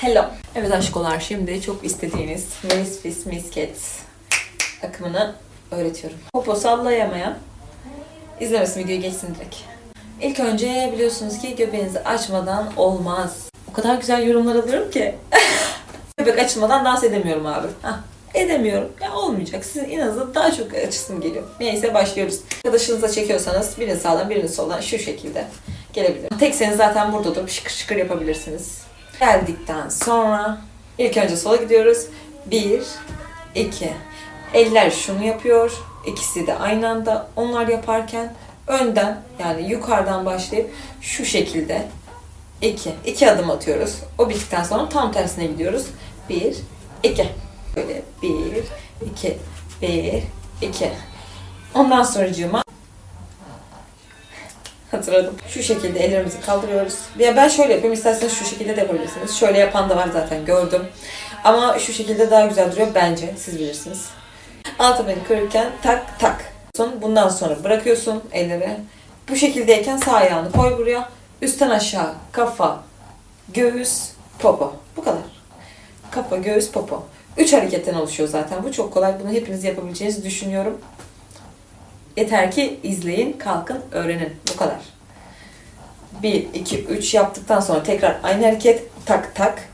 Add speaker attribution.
Speaker 1: Hello. Evet aşkolar şimdi çok istediğiniz Miss Misket akımını öğretiyorum. Popo sallayamayan izlemesin videoyu geçsin direkt. İlk önce biliyorsunuz ki göbeğinizi açmadan olmaz. O kadar güzel yorumlar alıyorum ki. Göbek açılmadan dans edemiyorum abi. Hah, edemiyorum. Ya olmayacak. Sizin azından daha çok açısım geliyor. Neyse başlıyoruz. Arkadaşınıza çekiyorsanız birini sağdan birini soldan şu şekilde gelebilir. Tekseniz zaten burada durup şıkır şıkır yapabilirsiniz. Geldikten sonra ilk önce sola gidiyoruz. Bir, iki. Eller şunu yapıyor. İkisi de aynı anda. Onlar yaparken önden yani yukarıdan başlayıp şu şekilde iki. iki adım atıyoruz. O bittikten sonra tam tersine gidiyoruz. Bir, iki. Böyle bir, iki, bir, iki. Ondan sonracığıma hatırladım. Şu şekilde ellerimizi kaldırıyoruz. Ya ben şöyle yapıyorum. isterseniz şu şekilde de yapabilirsiniz. Şöyle yapan da var zaten gördüm. Ama şu şekilde daha güzel duruyor bence. Siz bilirsiniz. Altı beni kırırken tak tak. Son bundan sonra bırakıyorsun elleri. Bu şekildeyken sağ ayağını koy buraya. Üstten aşağı kafa, göğüs, popo. Bu kadar. Kafa, göğüs, popo. Üç hareketten oluşuyor zaten. Bu çok kolay. Bunu hepiniz yapabileceğinizi düşünüyorum. Yeter ki izleyin, kalkın, öğrenin. Bu kadar. 1, 2, 3 yaptıktan sonra tekrar aynı hareket tak tak